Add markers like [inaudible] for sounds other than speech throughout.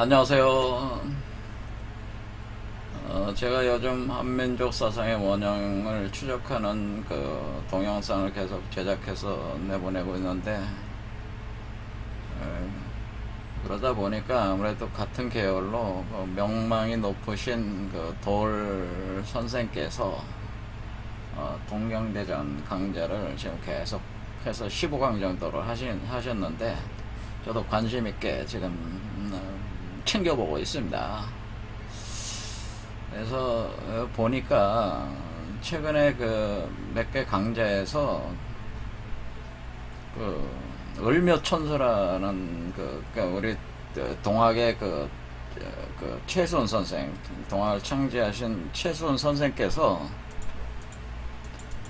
안녕하세요. 어, 제가 요즘 한민족 사상의 원형을 추적하는 그 동영상을 계속 제작해서 내보내고 있는데 에, 그러다 보니까 아무래도 같은 계열로 그 명망이 높으신 그돌 선생께서 어, 동경대전 강좌를 지금 계속 해서 15강 정도를 하신, 하셨는데 저도 관심 있게 지금 음, 챙겨보고 있습니다. 그래서 어, 보니까 최근에 그 몇 개 강좌에서 그 을묘천수라는 그, 그 우리 그 동학의 그, 저, 그 최수원 선생 동학을 창제하신 최수원 선생께서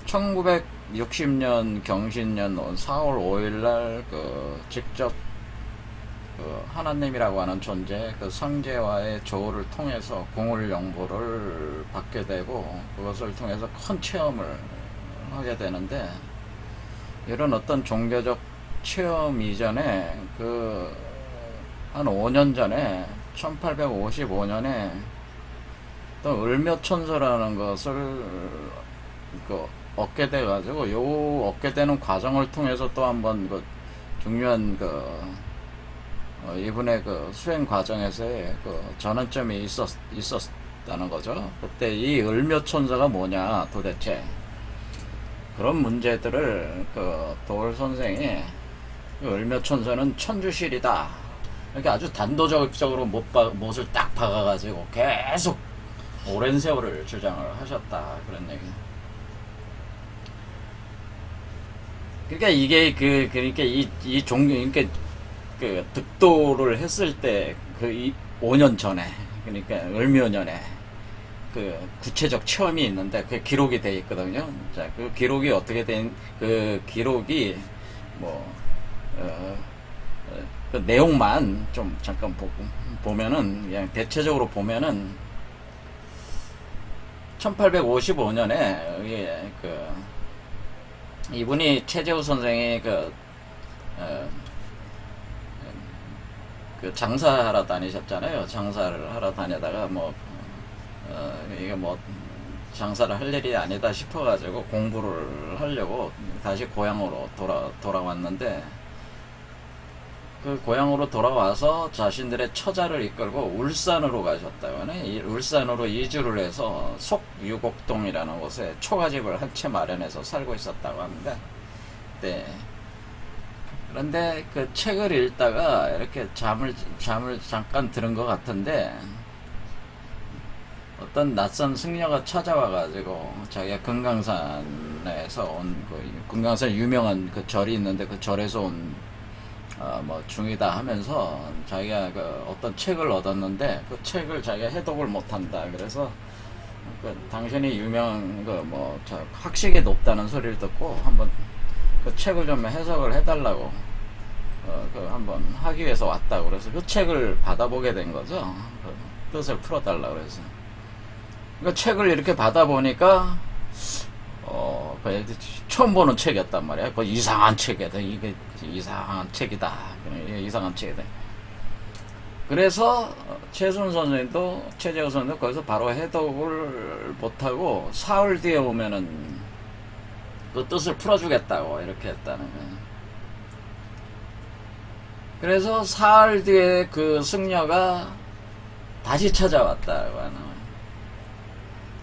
1960년 경신년 4월 5일 날 그 직접 그 하나님이라고 하는 존재 그 성제와의 조우를 통해서 공을 연구를 받게 되고 그것을 통해서 큰 체험을 하게 되는데 이런 어떤 종교적 체험 이전에 그 한 5년 전에 1855년에 또 을묘천서라는 것을 그 얻게 돼 가지고 요 얻게 되는 과정을 통해서 또 한번 그 중요한 그 어, 이분의 그 수행 과정에서의 그 전환점이 있었, 있었다는 거죠. 그때 이 을묘천사가 뭐냐 도대체 그런 문제들을 그 도울 선생이 그 을묘천사는 천주실이다. 이렇게 아주 단도적으로 못 박, 못을 딱 박아가지고 계속 오랜 세월을 주장을 하셨다. 그런 얘기. 그러니까 이게 그, 그러니까 이, 이 종교, 그러니까 그 득도를 했을 때 그 5년 전에 그러니까 을묘년에 그 구체적 체험이 있는데 그 기록이 돼 있거든요. 자, 그 기록이 어떻게 된 그 기록이 뭐 어, 어, 그 내용만 좀 잠깐 보고 보면은 그냥 대체적으로 보면은 1855년에 그 이분이 최재우 선생이 그 어, 그 장사하러 다니셨잖아요. 장사를 하러 다니다가 뭐 어, 이게 뭐 장사를 할 일이 아니다 싶어가지고 공부를 하려고 다시 고향으로 돌아 돌아왔는데 그 고향으로 돌아와서 자신들의 처자를 이끌고 울산으로 가셨다고 하네. 이 울산으로 이주를 해서 속유곡동이라는 곳에 초가집을 한 채 마련해서 살고 있었다고 합니다. 네. 그런데 그 책을 읽다가 이렇게 잠을 잠을 잠깐 들은 것 같은데 어떤 낯선 승려가 찾아와 가지고 자기가 금강산에서 온그 금강산 유명한 그 절이 있는데 그 절에서 온 어, 뭐 중이다 하면서 자기가 그 어떤 책을 얻었는데 그 책을 자기가 해독을 못한다. 그래서 그 당신이 유명한 그 뭐 학식이 높다는 소리를 듣고 한번 그 책을 좀 해석을 해달라고 어, 그 한번 하기 위해서 왔다 그래서 그 책을 받아보게 된 거죠 그 뜻을 풀어달라 그래서 그 책을 이렇게 받아보니까 어, 그 처음 보는 책이었단 말이야. 그 이상한 책이다. 이게 이상한 책이다. 이상한 책이다. 그래서 최순 선생님도 최재호 선생님도 거기서 바로 해독을 못하고 사흘 뒤에 오면은 그 뜻을 풀어주겠다고 이렇게 했다는 거예요. 그래서 사흘 뒤에 그 승려가 다시 찾아왔다고 하는 거예요.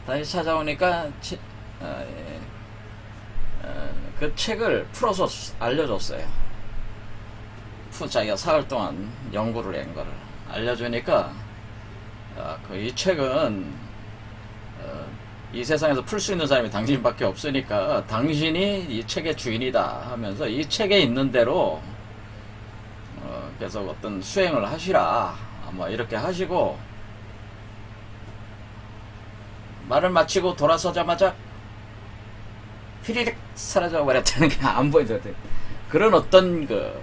다시 찾아오니까 치, 어, 예. 어, 그 책을 풀어서 알려줬어요. 푸 자기가 사흘 동안 연구를 한 거를 알려주니까 어, 그 이 책은 어, 이 세상에서 풀 수 있는 사람이 당신밖에 없으니까 당신이 이 책의 주인이다 하면서 이 책에 있는 대로 어, 계속 어떤 수행을 하시라 뭐 이렇게 하시고 말을 마치고 돌아서자마자 휘리릭 사라져 버렸다는 게 안 보이거든. 그런 어떤 그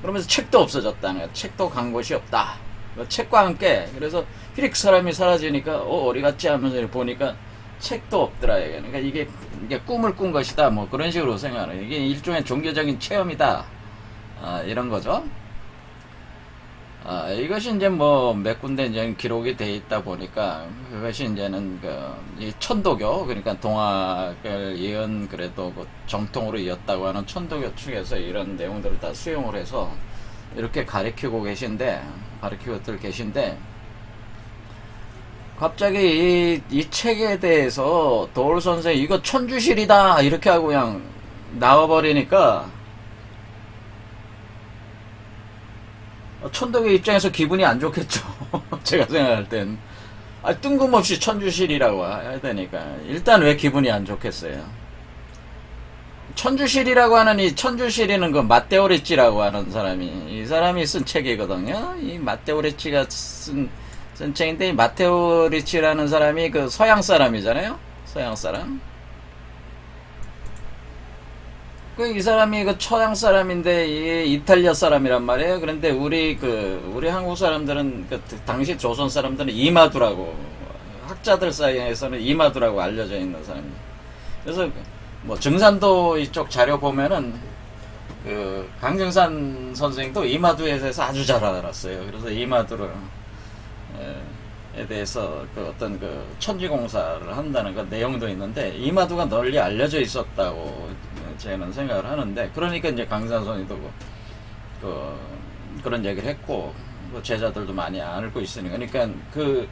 그러면서 책도 없어졌다는 거야. 책도 간 곳이 없다. 그 책과 함께 그래서 휘릭 사람이 사라지니까 어 어디 갔지 하면서 보니까 책도 없더라. 이게. 그러니까 이게 이게 꿈을 꾼 것이다. 뭐 그런 식으로 생각하는 이게 일종의 종교적인 체험이다. 아, 이런 거죠. 아, 이것이 이제 뭐 몇 군데 이제 기록이 돼 있다 보니까 그것이 이제는 그이 천도교 그러니까 동학을 이은 그래도 그 정통으로 이었다고 하는 천도교 측에서 이런 내용들을 다 수용을 해서 이렇게 가리키고 계신데 가리키고들 계신데 갑자기 이, 이 책에 대해서 도울 선생 이거 천주실이다 이렇게 하고 그냥 나와버리니까 어, 천덕의 입장에서 기분이 안 좋겠죠. [laughs] 제가 생각할 땐. 아, 뜬금없이 천주실이라고 해야 되니까. 일단 왜 기분이 안 좋겠어요? 천주실이라고 하는 이 천주실이는 그 마테오리치라고 하는 사람이, 이 사람이 쓴 책이거든요. 이 마테오리치가 쓴, 쓴 책인데, 이 마테오 리치라는 사람이 그 서양 사람이잖아요? 서양 사람. 그 이 사람이 그 서양 사람인데 이 이탈리아 사람이란 말이에요. 그런데 우리 그 우리 한국 사람들은 그 당시 조선 사람들은 이마두라고 학자들 사이에서는 이마두라고 알려져 있는 사람입니다. 그래서 뭐 증산도 이쪽 자료 보면은 그 강정산 선생도 이마두에 대해서 아주 잘 알았어요. 그래서 이마두를 에 대해서 그 어떤 그 천지공사를 한다는 그 내용도 있는데 이마두가 널리 알려져 있었다고 저는 생각을 하는데 그러니까 이제 강산선이도 그, 그 그런 얘기를 했고 그 제자들도 많이 알고 있으니까 그러니까 그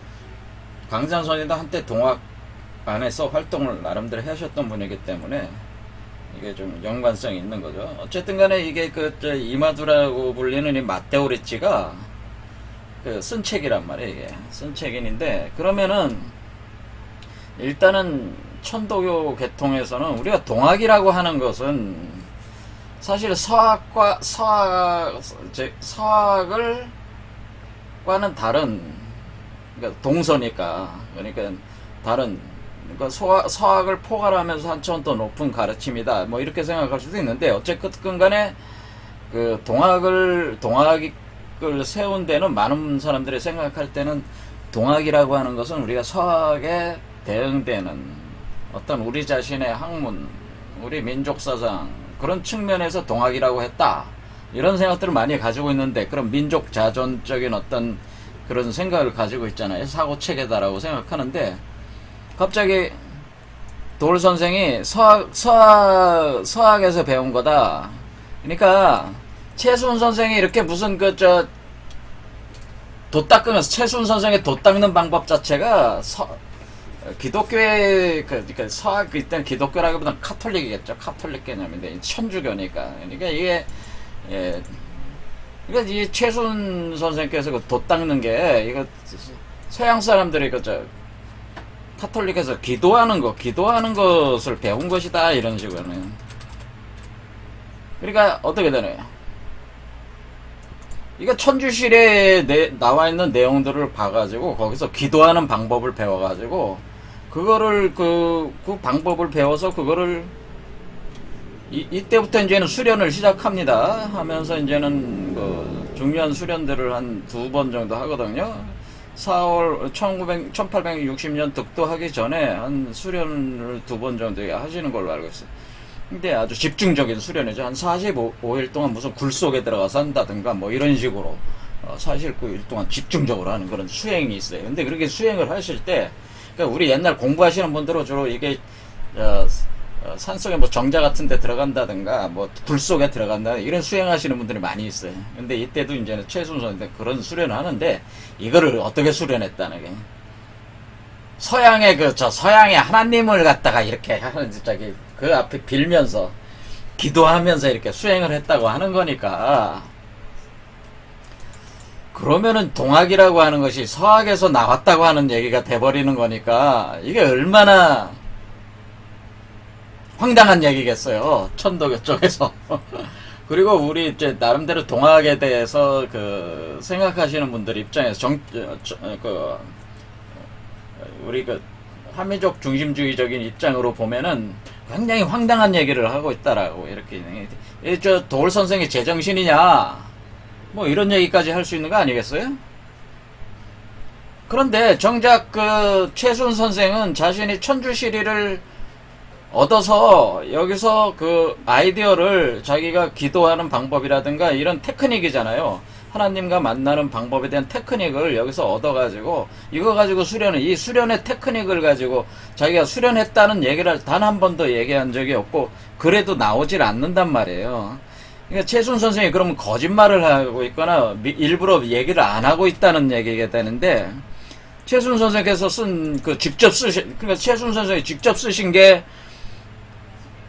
강산선이도 한때 동학 안에서 활동을 나름대로 하셨던 분이기 때문에 이게 좀 연관성이 있는 거죠. 어쨌든 간에 이게 그저 이마두라고 불리는 이 마테오리치가 그 쓴 책이란 말이에요, 이게. 쓴 책인데, 그러면은, 일단은, 천도교 계통에서는 우리가 동학이라고 하는 것은, 사실 서학과, 서학, 즉, 서학을, 과는 다른, 그러니까 동서니까, 그러니까 다른, 그러니까 서학, 서학을 포괄하면서 한 차원 더 높은 가르침이다. 뭐 이렇게 생각할 수도 있는데, 어쨌든 간에, 그 동학을, 동학이 을 세운 데는 많은 사람들이 생각할 때는 동학이라고 하는 것은 우리가 서학에 대응되는 어떤 우리 자신의 학문, 우리 민족 사상 그런 측면에서 동학이라고 했다. 이런 생각들을 많이 가지고 있는데 그런 민족 자존적인 어떤 그런 생각을 가지고 있잖아요. 사고 체계다라고 생각하는데 갑자기 돌 선생이 서학, 서학, 서학에서 배운 거다. 그러니까 최순 선생이 이렇게 무슨 그 저 도 닦으면서 최순 선생의 도 닦는 방법 자체가 서, 기독교의 그, 그러니까 서학 일단 기독교라기보다는 카톨릭이겠죠. 카톨릭 개념인데 천주교니까. 그러니까 이게 예. 그러니까 이 최순 선생께서 그 도 닦는 게 이거 서양 사람들이 그저 카톨릭에서 기도하는 거 기도하는 것을 배운 것이다. 이런 식으로는. 그러니까 어떻게 되나요? 이거 천주실에 내, 나와 있는 내용들을 봐가지고 거기서 기도하는 방법을 배워가지고 그거를 그, 그 방법을 배워서 그거를 이, 이때부터 이제는 수련을 시작합니다. 하면서 이제는 그 중요한 수련들을 한 두 번 정도 하거든요. 4월 1900, 1860년 득도하기 전에 한 수련을 두 번 정도 하시는 걸로 알고 있어요. 근데 아주 집중적인 수련이죠. 한 45일 동안 무슨 굴 속에 들어가서 한다든가 뭐 이런 식으로 어, 49일 동안 집중적으로 하는 그런 수행이 있어요. 근데 그렇게 수행을 하실 때, 그러니까 우리 옛날 공부하시는 분들은 주로 이게 어, 어, 산속에 뭐 정자 같은 데 들어간다든가 뭐 불 속에 들어간다 이런 수행하시는 분들이 많이 있어요. 근데 이때도 이제는 최순선인데 그런 수련을 하는데 이거를 어떻게 수련했다는 게 서양의 그 저 서양의 하나님을 갖다가 이렇게 하는 저기 그 앞에 빌면서 기도하면서 이렇게 수행을 했다고 하는 거니까. 그러면은 동학이라고 하는 것이 서학에서 나왔다고 하는 얘기가 돼버리는 거니까 이게 얼마나 황당한 얘기겠어요 천도교 쪽에서. [laughs] 그리고 우리 이제 나름대로 동학에 대해서 그 생각하시는 분들 입장에서 정, 저, 그 우리 그 한민족 중심주의적인 입장으로 보면은 굉장히 황당한 얘기를 하고 있다라고 이렇게 저 도울 선생이 제정신이냐 뭐 이런 얘기까지 할 수 있는 거 아니겠어요? 그런데 정작 그 최순 선생은 자신이 천주시리를 얻어서 여기서 그 아이디어를 자기가 기도하는 방법이라든가 이런 테크닉이잖아요. 하나님과 만나는 방법에 대한 테크닉을 여기서 얻어가지고 이거 가지고 수련을 이 수련의 테크닉을 가지고 자기가 수련했다는 얘기를 단 한 번도 얘기한 적이 없고 그래도 나오질 않는단 말이에요. 그러니까 최순 선생이 그러면 거짓말을 하고 있거나 미- 일부러 얘기를 안 하고 있다는 얘기가 되는데 최순 선생께서 쓴 그 직접 쓰신 그러니까 최순 선생이 직접 쓰신 게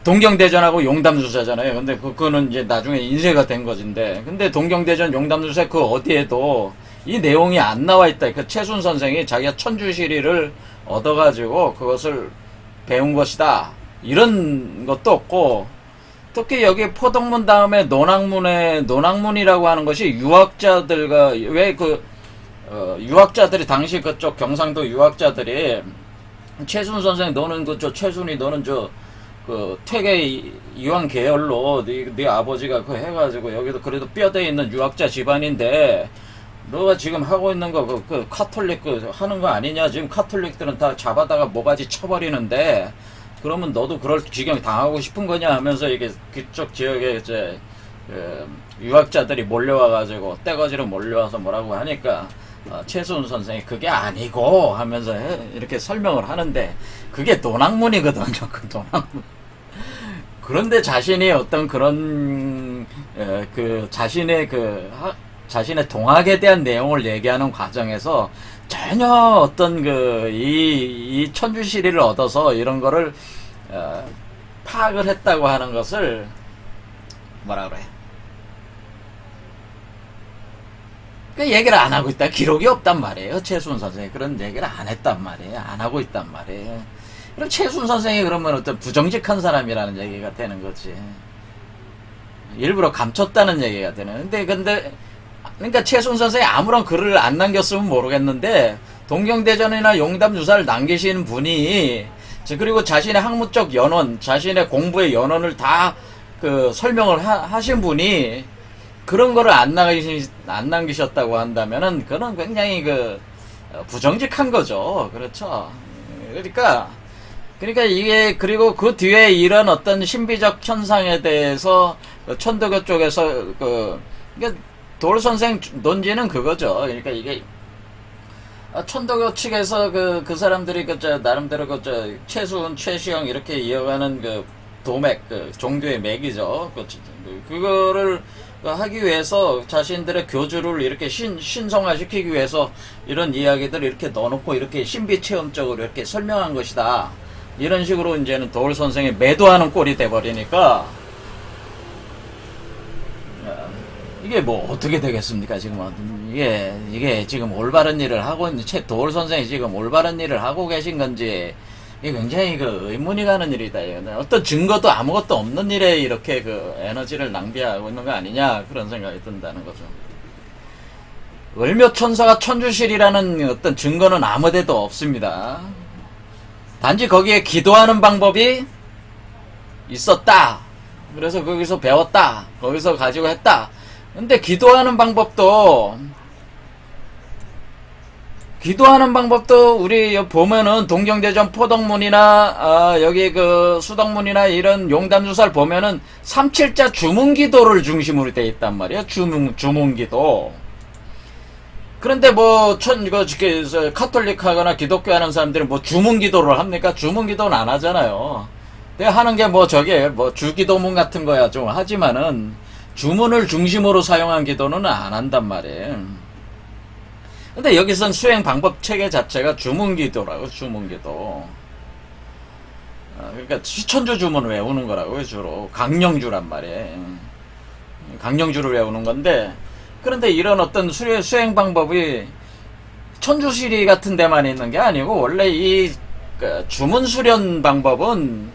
동경대전하고 용담주사잖아요. 근데 그- 그거는 이제 나중에 인쇄가 된 것인데, 근데 동경대전 용담주사 그 어디에도 이 내용이 안 나와 있다. 그 최순 선생이 자기가 천주시리를 얻어가지고 그것을 배운 것이다. 이런 것도 없고, 특히 여기 포덕문 다음에 논학문에, 논학문이라고 하는 것이 유학자들과, 왜 그, 어, 유학자들이, 당시 그쪽 경상도 유학자들이 최순 선생 너는 그 저 최순이 너는 저 그 퇴계 이- 이황 계열로 네, 네 아버지가 그 해가지고 여기도 그래도 뼈대 있는 유학자 집안인데 너가 지금 하고 있는 거 그 그 카톨릭 그 하는 거 아니냐? 지금 카톨릭들은 다 잡아다가 모가지 쳐버리는데 그러면 너도 그럴 지경 당하고 싶은 거냐? 하면서 이게 그쪽 지역에 이제 그 유학자들이 몰려와가지고 떼거지로 몰려와서 뭐라고 하니까 어, 최순 선생이 그게 아니고 하면서 해- 이렇게 설명을 하는데 그게 논학문이거든요. 그 논학문. 그런데 자신이 어떤 그런 에, 그 자신의 그 하- 자신의 동학에 대한 내용을 얘기하는 과정에서 전혀 어떤 그이 이 천주시리를 얻어서 이런 거를 어, 파악을 했다고 하는 것을 뭐라 그래? 그 얘기를 안 하고 있다. 기록이 없단 말이에요. 최순 선생이 그런 얘기를 안 했단 말이에요. 안 하고 있단 말이에요. 그럼 최순 선생이 그러면 어떤 부정직한 사람이라는 얘기가 되는 거지. 일부러 감췄다는 얘기가 되는. 근데 근데 그러니까 최순 선생이 아무런 글을 안 남겼으면 모르겠는데 동경대전이나 용담주사를 남기신 분이 저- 그리고 자신의 학문적 연원, 자신의 공부의 연원을 다 그 설명을 하, 신 분이 그런 거를 안 남기시, 안 남기셨다고 한다면은 그는 굉장히 그 어, 부정직한 거죠. 그렇죠. 그러니까 그러니까 이게 그리고 그 뒤에 이런 어떤 신비적 현상에 대해서 그 천도교 쪽에서 그 그러니까 돌 선생 논지는 그거죠. 그러니까 이게 아, 천도교 측에서 그, 그 사람들이 그, 저, 나름대로 그, 저, 최수훈, 최시영 이렇게 이어가는 그, 도맥, 그, 종교의 맥이죠. 그, 저, 그, 그거를 그 하기 위해서 자신들의 교주를 이렇게 신, 신성화시키기 위해서 이런 이야기들을 이렇게 넣어놓고 이렇게 신비체험적으로 이렇게 설명한 것이다. 이런 식으로 이제는 도울 선생이 매도하는 꼴이 돼버리니까, 야, 이게 뭐 어떻게 되겠습니까 지금 이게 이게 지금 올바른 일을 하고 있는 최 도울 선생이 지금 올바른 일을 하고 계신 건지 이게 굉장히 그 의문이 가는 일이다 어떤 증거도 아무것도 없는 일에 이렇게 그 에너지를 낭비하고 있는 거 아니냐 그런 생각이 든다는 거죠. 을묘천사가 천주실이라는 어떤 증거는 아무데도 없습니다. 단지 거기에 기도하는 방법이 있었다. 그래서 거기서 배웠다. 거기서 가지고 했다. 근데 기도하는 방법도 기도하는 방법도 우리 보면은 동경대전 포덕문이나 아, 여기 그 수덕문이나 이런 용담주사를 보면은 삼칠자 주문기도를 중심으로 돼 있단 말이야 주문 주문기도. 그런데 뭐 천 이거 이렇게 저 카톨릭하거나 기독교 하는 사람들은 뭐 주문기도를 합니까? 주문기도는 안 하잖아요. 내가 하는 게 뭐 저게 뭐 주기도문 같은 거야 좀 하지만은 주문을 중심으로 사용한 기도는 안 한단 말이에요. 근데 여기선 수행 방법 체계 자체가 주문기도라고 주문기도. 어, 그러니까 시천주 주문을 외우는 거라고요 주로 강령주란 말이에요. 강령주를 외우는 건데 그런데 이런 어떤 수행, 수행 방법이 천주시리 같은 데만 있는 게 아니고 원래 이 그, 주문 수련 방법은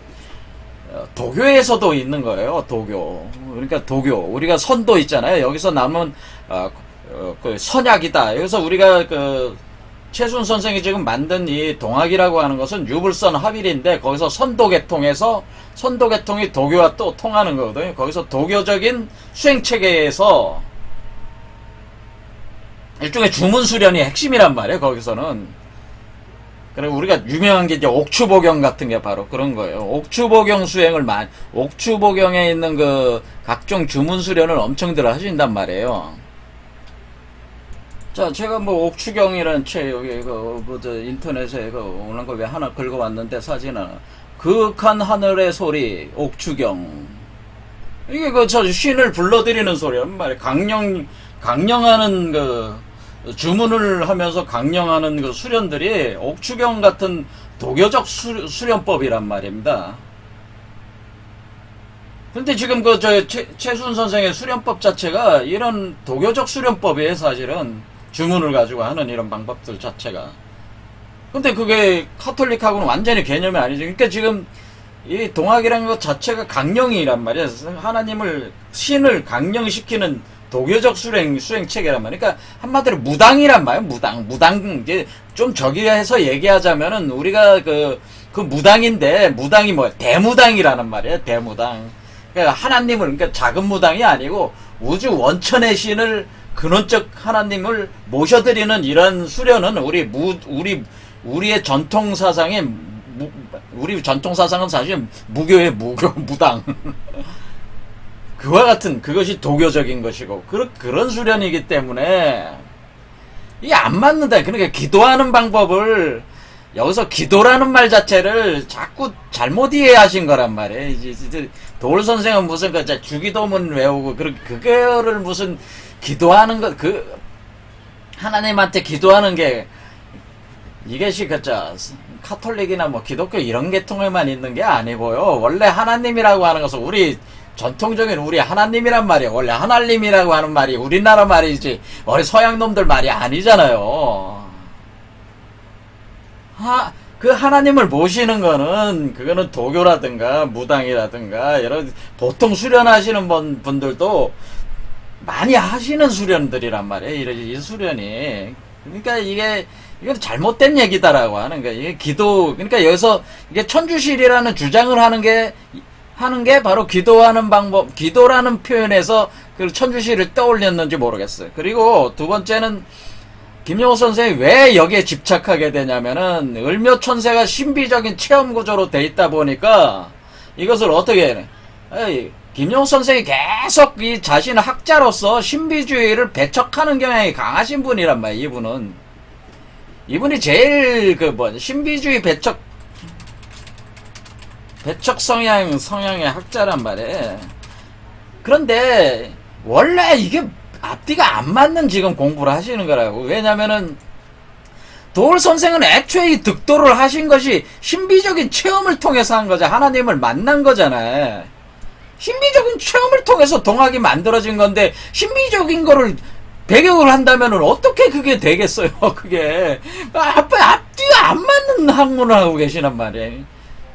어, 도교에서도 있는 거예요. 도교. 그러니까 도교. 우리가 선도 있잖아요. 여기서 남은 어, 어, 그 선약이다. 여기서 우리가 그 최순 선생이 지금 만든 이 동학이라고 하는 것은 유불선 합일인데 거기서 선도계통에서 선도계통이 도교와 또 통하는 거거든요. 거기서 도교적인 수행 체계에서 일종의 주문 수련이 핵심이란 말이에요. 거기서는. 그리고 우리가 유명한 게 이제 옥추보경 같은 게 바로 그런 거예요. 옥추보경 수행을 많이, 옥추보경에 있는 그 각종 주문 수련을 엄청들 하신단 말이에요. 자, 제가 뭐 옥추경이라는 책 여기 그 뭐저 인터넷에 그 오는 거 왜 하나 긁어왔는데 사진은 그윽한 하늘의 소리 옥추경 이게 그 저 신을 불러들이는 소리란 말이야. 강령 강령하는 그 주문을 하면서 강령하는 그 수련들이 옥추경 같은 도교적 수, 수련법이란 말입니다. 근데 지금 그 저 최순 선생의 수련법 자체가 이런 도교적 수련법이에요, 사실은. 주문을 가지고 하는 이런 방법들 자체가. 근데 그게 카톨릭하고는 완전히 개념이 아니죠. 그러니까 지금 이 동학이라는 것 자체가 강령이란 말이야. 하나님을 신을 강령시키는 도교적 수행 수행 체계란 말이야. 그러니까 한마디로 무당이란 말이야. 무당, 무당 이제 좀 저기해서 얘기하자면은 우리가 그그 무당인데 무당이 뭐야? 대무당이라는 말이야. 대무당. 그러니까 하나님을 그러니까 작은 무당이 아니고 우주 원천의 신을 근원적 하나님을 모셔드리는 이런 수련은 우리 무 우리 우리의 전통 사상의 무, 우리 전통 사상은 사실 무교의 무교 [laughs] 무당 그와 같은 그것이 도교적인 것이고 그, 그런 수련이기 때문에 이게 안 맞는다. 그러니까 기도하는 방법을 여기서 기도라는 말 자체를 자꾸 잘못 이해하신 거란 말이에요. 이제, 이제 도울 선생은 무슨 그 주기도문 외우고 그 그거를 무슨 기도하는 것 그 하나님한테 기도하는 게 이것이 그저 카톨릭이나 뭐 기독교 이런 계통에만 있는 게 아니고요. 원래 하나님이라고 하는 것은 우리 전통적인 우리 하나님이란 말이에요. 원래 하나님이라고 하는 말이 우리나라 말이지 우리 서양 놈들 말이 아니잖아요. 하, 그 하나님을 모시는 거는 그거는 도교라든가 무당이라든가 이런 보통 수련하시는 분, 분들도 많이 하시는 수련들이란 말이에요. 이 수련이 그러니까 이게 이건 잘못된 얘기다라고 하는 거예요. 이게 기도 그러니까 여기서 이게 천주실이라는 주장을 하는 게 하는 게 바로 기도하는 방법, 기도라는 표현에서 그 천주실을 떠올렸는지 모르겠어요. 그리고 두 번째는 김영호 선생이 왜 여기에 집착하게 되냐면은 을묘 천세가 신비적인 체험 구조로 돼 있다 보니까 이것을 어떻게 해? 에이, 김영호 선생이 계속 이 자신의 학자로서 신비주의를 배척하는 경향이 강하신 분이란 말이에요. 이분은 이분이 제일 그 뭐 신비주의 배척 배척 성향 성향의 학자란 말이에요. 그런데 원래 이게 앞뒤가 안 맞는 지금 공부를 하시는 거라고. 왜냐면은 도울 선생은 애초에 이 득도를 하신 것이 신비적인 체험을 통해서 한 거죠. 하나님을 만난 거잖아요. 신비적인 체험을 통해서 동학이 만들어진 건데 신비적인 거를 배경을 한다면 어떻게 그게 되겠어요? [laughs] 그게 앞 앞뒤가 안 맞는 학문을 하고 계시란 말이에요.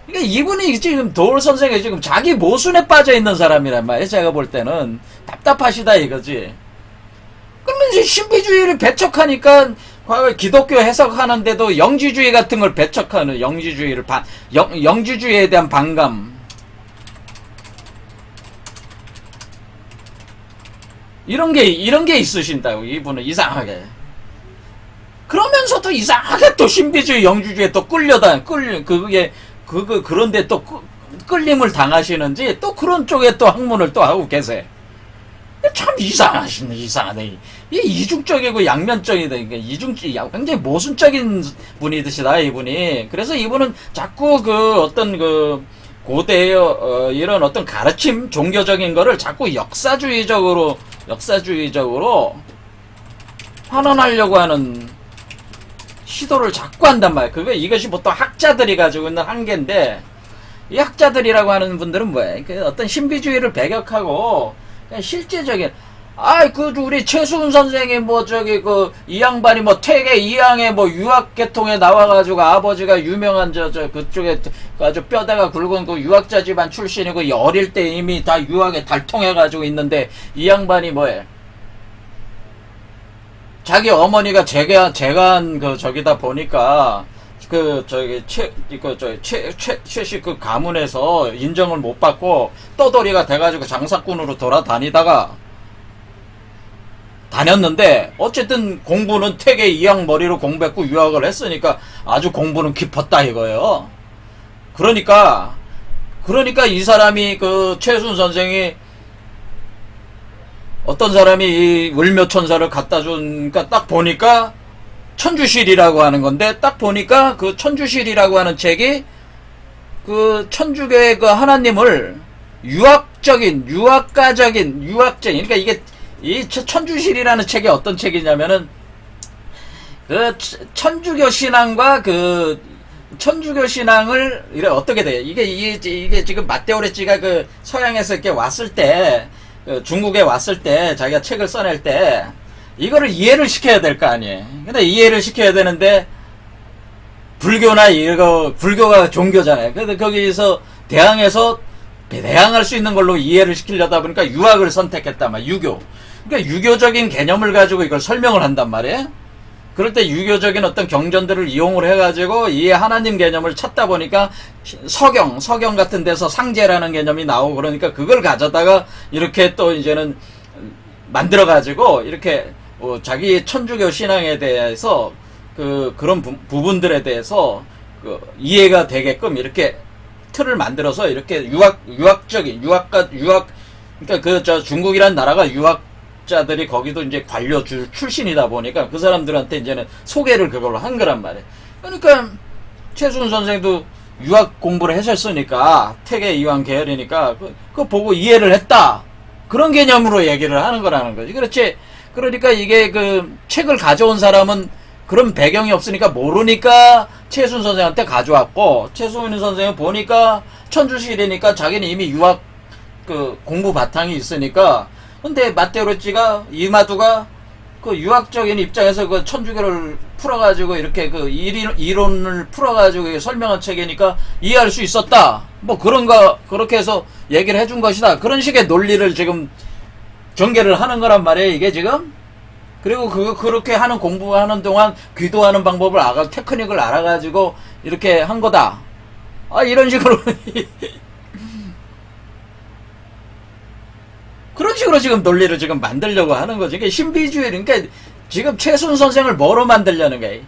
그러니까 이분이 지금 도울 선생이 지금 자기 모순에 빠져 있는 사람이란 말이에요. 제가 볼 때는 답답하시다 이거지. 그러면 이제 신비주의를 배척하니까 과거 기독교 해석하는데도 영지주의 같은 걸 배척하는 영지주의를 반 영, 영지주의에 대한 반감 이런 게 이런 게 있으신다고 이분은 이상하게. 그러면서도 이상하게 또 신비주의 영주주의에 또 끌려다 끌 그게 그거 그런데 또 끌- 끌림을 당하시는지 또 그런 쪽에 또 학문을 또 하고 계세요. 참 이상하시네 이상하네. 이 이중적이고 양면적이다. 그러니까 이중 굉장히 모순적인 분이듯이다 이분이. 그래서 이분은 자꾸 그 어떤 그 고대의 어, 이런 어떤 가르침 종교적인 거를 자꾸 역사주의적으로 역사주의적으로 환원하려고 하는 시도를 자꾸 한단 말이야. 그게 이것이 보통 학자들이 가지고 있는 한계인데 이 학자들이라고 하는 분들은 뭐야? 그 어떤 신비주의를 배격하고 실제적인 아이 그 우리 최수훈 선생이 뭐 저기 그 이 양반이 뭐 퇴계 이양에 뭐 유학 계통에 나와가지고 아버지가 유명한 저 저 그쪽에 아주 뼈대가 굵은 그 유학자 집안 출신이고 이 어릴 때 이미 다 유학에 달통해가지고 있는데 이 양반이 뭐해? 자기 어머니가 제가 제간 그 저기다 보니까 그 저기 최그저최최최씨 그 가문에서 인정을 못 받고 떠돌이가 돼가지고 장사꾼으로 돌아다니다가 다녔는데 어쨌든 공부는 퇴계 이양 머리로 공부했고 유학을 했으니까 아주 공부는 깊었다 이거예요. 그러니까 그러니까 이 사람이 그 최순 선생이 어떤 사람이 이 울묘천사를 갖다 주니까 딱 보니까 천주실이라고 하는 건데 딱 보니까 그 천주실이라고 하는 책이 그 천주교의 그 하나님을 유학적인 유학가적인 유학적인 그러니까 이게 이 천- 천주실이라는 책이 어떤 책이냐면은 그 천- 천주교 신앙과 그 천주교 신앙을 이래 어떻게 돼요? 이게 이게 이게 지금 마테오레찌가 그 서양에서 이렇게 왔을 때 그 중국에 왔을 때 자기가 책을 써낼 때 이거를 이해를 시켜야 될 거 아니에요. 근데 이해를 시켜야 되는데 불교나 이거 불교가 종교잖아요. 근데 거기서 대항해서 대항할 수 있는 걸로 이해를 시키려다 보니까 유학을 선택했단 말이에요. 유교. 그러니까 유교적인 개념을 가지고 이걸 설명을 한단 말이에요. 그럴 때 유교적인 어떤 경전들을 이용을 해가지고 이 하나님 개념을 찾다 보니까 서경, 서경 같은 데서 상제라는 개념이 나오고 그러니까 그걸 가져다가 이렇게 또 이제는 만들어가지고 이렇게 어, 자기 천주교 신앙에 대해서 그 그런 부, 부분들에 대해서 그 이해가 되게끔 이렇게 틀을 만들어서 이렇게 유학 유학적인 유학가 유학 그러니까 그 저 중국이란 나라가 유학자들이 거기도 이제 관료 주, 출신이다 보니까 그 사람들한테 이제는 소개를 그걸로 한 거란 말이에요. 그러니까 최순 선생도 유학 공부를 하셨으니까 태계 이왕 계열이니까 그, 그거 보고 이해를 했다 그런 개념으로 얘기를 하는 거라는 거지. 그렇지. 그러니까 이게 그 책을 가져온 사람은 그런 배경이 없으니까 모르니까 최순 선생한테 가져왔고 최순 선생은 보니까 천주실이니까 자기는 이미 유학 그 공부 바탕이 있으니까 근데 마테오로찌가 이마두가 그 유학적인 입장에서 그 천주교를 풀어가지고 이렇게 그 이론, 이론을 풀어가지고 설명한 책이니까 이해할 수 있었다. 뭐 그런가 그렇게 해서 얘기를 해준 것이다. 그런 식의 논리를 지금 전개를 하는 거란 말이에요. 이게 지금 그리고 그 그렇게 하는 공부하는 동안 귀도하는 방법을 알아 테크닉을 알아가지고 이렇게 한 거다. 아 이런 식으로 [laughs] 그런 식으로 지금 논리를 지금 만들려고 하는 거지. 그러니까 신비주의, 그러니까 지금 최순 선생을 뭐로 만들려는 거야?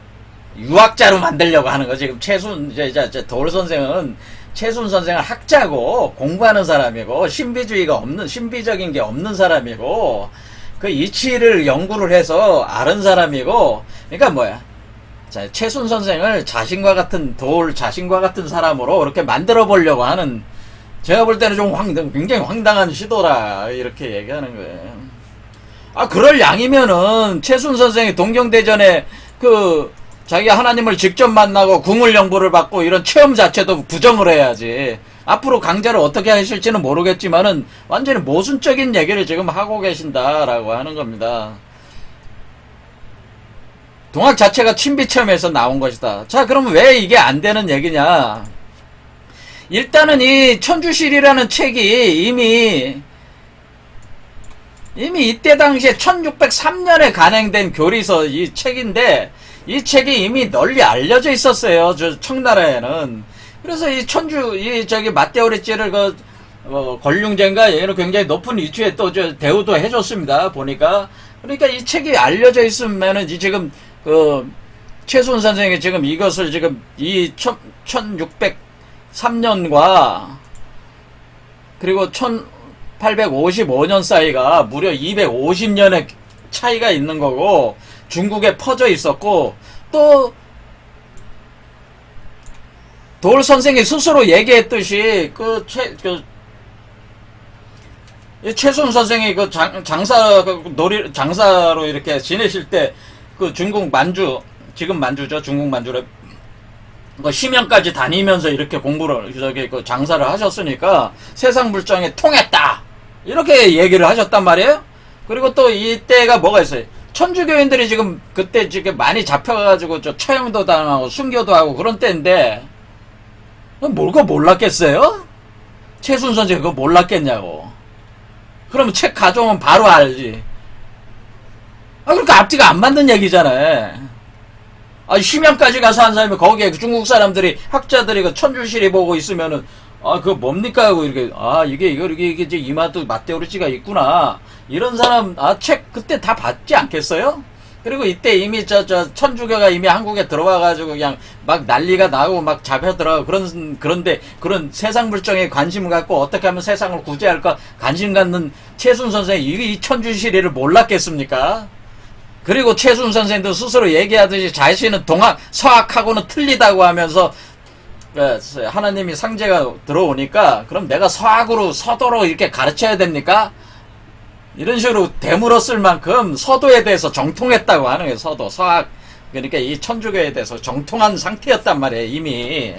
유학자로 만들려고 하는 거. 지금 최순, 이제, 이제, 이제 돌 선생은 최순 선생은 학자고 공부하는 사람이고 신비주의가 없는, 신비적인 게 없는 사람이고 그 이치를 연구를 해서 아는 사람이고 그러니까 뭐야? 자, 최순 선생을 자신과 같은 돌, 자신과 같은 사람으로 이렇게 만들어 보려고 하는 제가 볼 때는 좀 황당, 굉장히 황당한 시도라 이렇게 얘기하는 거예요. 아 그럴 양이면은 최순 선생이 동경대전에 그 자기가 하나님을 직접 만나고 궁을 연구를 받고 이런 체험 자체도 부정을 해야지. 앞으로 강좌를 어떻게 하실지는 모르겠지만은 완전히 모순적인 얘기를 지금 하고 계신다라고 하는 겁니다. 동학 자체가 친비 체험에서 나온 것이다. 자, 그러면 왜 이게 안 되는 얘기냐? 일단은 이 천주실이라는 책이 이미 이미 이때 당시에 1603년에 간행된 교리서 이 책인데 이 책이 이미 널리 알려져 있었어요. 저 청나라에는. 그래서 이 천주 이 저기 마테오리찌를 그 어, 권륭제인가 얘는 굉장히 높은 위치에 또 저 대우도 해줬습니다. 보니까 그러니까 이 책이 알려져 있으면은 이 지금 그 최순 선생이 지금 이것을 지금 이 1603년과 그리고 1855년 사이가 무려 250년의 차이가 있는 거고 중국에 퍼져 있었고 또 돌 선생이 스스로 얘기했듯이 그 최, 그, 이 최순 선생이 그 장, 장사, 그 놀이, 장사로 이렇게 지내실 때 그 중국 만주, 지금 만주죠. 중국 만주를 그 심연까지 다니면서 이렇게 공부를, 저기 그 장사를 하셨으니까 세상 물정에 통했다! 이렇게 얘기를 하셨단 말이에요? 그리고 또 이때가 뭐가 있어요? 천주교인들이 지금 그때 지금 많이 잡혀가지고 저 처형도 당하고 순교도 하고 그런 때인데, 뭘 그거 몰랐겠어요? 최순 선생 그거 몰랐겠냐고. 그러면 책 가져오면 바로 알지. 아, 그러니까 앞뒤가 안 맞는 얘기잖아요. 아, 심양까지 가서 한 사람이 거기에 그 중국 사람들이, 학자들이 그 천주실이 보고 있으면은, 아, 그거 뭡니까? 하고 이렇게, 아, 이게, 이거, 이게, 이게, 이마도 마테오르치가 있구나. 이런 사람, 아, 책 그때 다 봤지 않겠어요? 그리고 이때 이미 저, 저, 천주교가 이미 한국에 들어와가지고 그냥 막 난리가 나고 막 잡혀들어가고 그런, 그런데 그런 세상 물정에 관심을 갖고 어떻게 하면 세상을 구제할까 관심 갖는 최순 선생이 이, 이 천주 시리를 몰랐겠습니까? 그리고 최순 선생도 스스로 얘기하듯이 자신은 동학, 서학하고는 틀리다고 하면서 예, 하나님이 상제가 들어오니까 그럼 내가 서학으로 서도로 이렇게 가르쳐야 됩니까? 이런 식으로 되물었을 만큼 서도에 대해서 정통했다고 하는 거예요. 서도 서학 그러니까 이 천주교에 대해서 정통한 상태였단 말이에요. 이미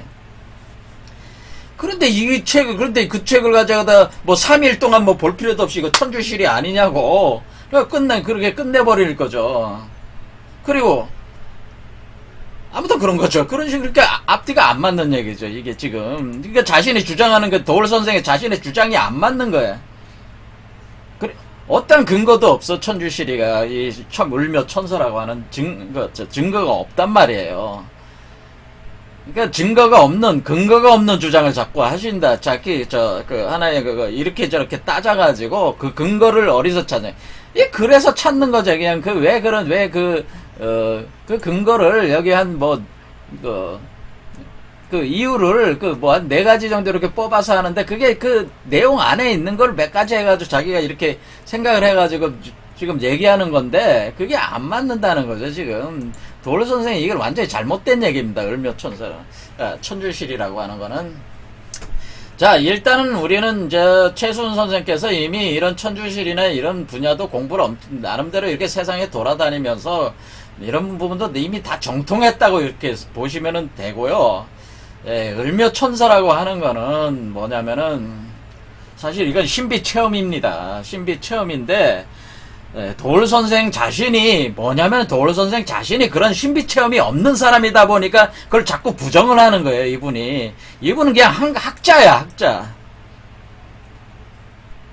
그런데 이 책을 그런데 그 책을 가져가다 뭐 3일 동안 뭐 볼 필요도 없이 이거 천주실이 아니냐고 그러니까 끝내 그렇게 끝내버릴 거죠. 그리고 아무튼 그런 거죠. 그런 식으로 이렇게 아- 앞뒤가 안 맞는 얘기죠. 이게 지금 그러니까 자신이 주장하는 그 도울 선생의 자신의 주장이 안 맞는 거예요. 어떤 근거도 없어 천주시리가 이 천 울며 천서라고 하는 증거 저 증거가 없단 말이에요. 그러니까 증거가 없는 근거가 없는 주장을 자꾸 하신다. 자기 저 그 하나의 그거 이렇게 저렇게 따져가지고 그 근거를 어디서 찾냐? 이 그래서 찾는 거죠. 그냥 그 왜 그런 왜 그 어그 근거를 여기 한뭐그 그 이유를 그 뭐 한 네 가지 정도 이렇게 뽑아서 하는데 그게 그 내용 안에 있는 걸 몇 가지 해가지고 자기가 이렇게 생각을 해가지고 지- 지금 얘기하는 건데 그게 안 맞는다는 거죠 지금 도로 선생이 이걸 완전히 잘못된 얘기입니다 을묘천사 아, 천주실이라고 하는 거는 자 일단은 우리는 저 최순 선생께서 이미 이런 천주실이나 이런 분야도 공부를 엄- 나름대로 이렇게 세상에 돌아다니면서 이런 부분도 이미 다 정통했다고 이렇게 보시면 되고요. 예, 을묘 천사라고 하는 거는 뭐냐면은 사실 이건 신비 체험입니다. 신비 체험인데 예, 도울 선생 자신이 뭐냐면 도울 선생 자신이 그런 신비 체험이 없는 사람이다 보니까 그걸 자꾸 부정을 하는 거예요. 이분이 이분은 그냥 한, 학자야 학자.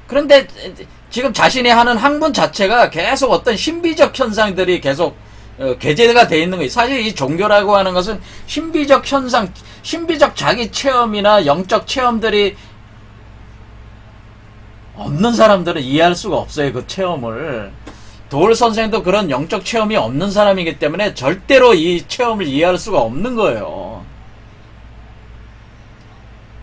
그런데 지금 자신이 하는 학문 자체가 계속 어떤 신비적 현상들이 계속 어, 게재가 돼 있는 거예요. 사실 이 종교라고 하는 것은 신비적 현상, 신비적 자기 체험이나 영적 체험들이 없는 사람들은 이해할 수가 없어요. 그 체험을. 도울 선생도 그런 영적 체험이 없는 사람이기 때문에 절대로 이 체험을 이해할 수가 없는 거예요.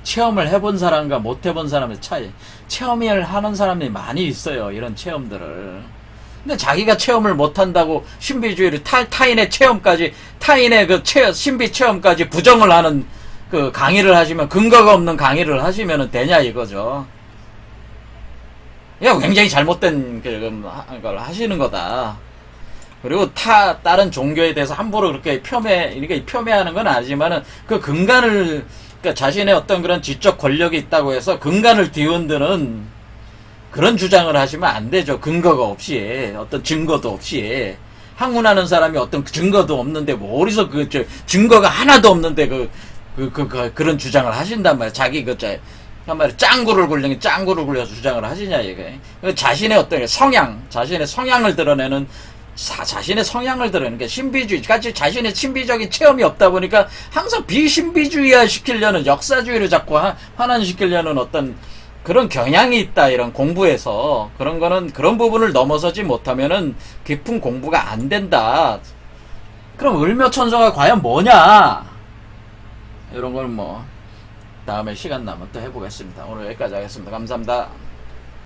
체험을 해본 사람과 못 해본 사람의 차이. 체험을 하는 사람이 많이 있어요. 이런 체험들을. 근데 자기가 체험을 못 한다고 신비주의를 타, 타인의 체험까지, 타인의 그 체, 신비 체험까지 부정을 하는 그 강의를 하시면, 근거가 없는 강의를 하시면 되냐 이거죠. 이거 굉장히 잘못된 그, 걸 하시는 거다. 그리고 타 다른 종교에 대해서 함부로 그렇게 폄훼 이렇게 폄훼하는 건 아니지만은 그 근간을 그러니까 자신의 어떤 그런 지적 권력이 있다고 해서 근간을 뒤흔드는 그런 주장을 하시면 안 되죠. 근거가 없이 어떤 증거도 없이 항문하는 사람이 어떤 증거도 없는데 뭐 어디서 그 저 증거가 하나도 없는데 그 그 그 그, 그, 런 주장을 하신단 말이야. 자기 그저 한마디 짱구를 굴리는 짱구를 굴려서 주장을 하시냐 이게 그 자신의 어떤 성향, 자신의 성향을 드러내는 사- 자신의 성향을 드러내는 게 신비주의, 같이 자신의 신비적인 체험이 없다 보니까 항상 비신비주의화 시키려는 역사주의를 자꾸 하- 환원시키려는 어떤 그런 경향이 있다 이런 공부에서 그런 거는 그런 부분을 넘어서지 못하면은 깊은 공부가 안 된다. 그럼 을묘천서가 과연 뭐냐? 이런 걸뭐 다음에 시간 나면 또 해보겠습니다. 오늘 여기까지 하겠습니다. 감사합니다.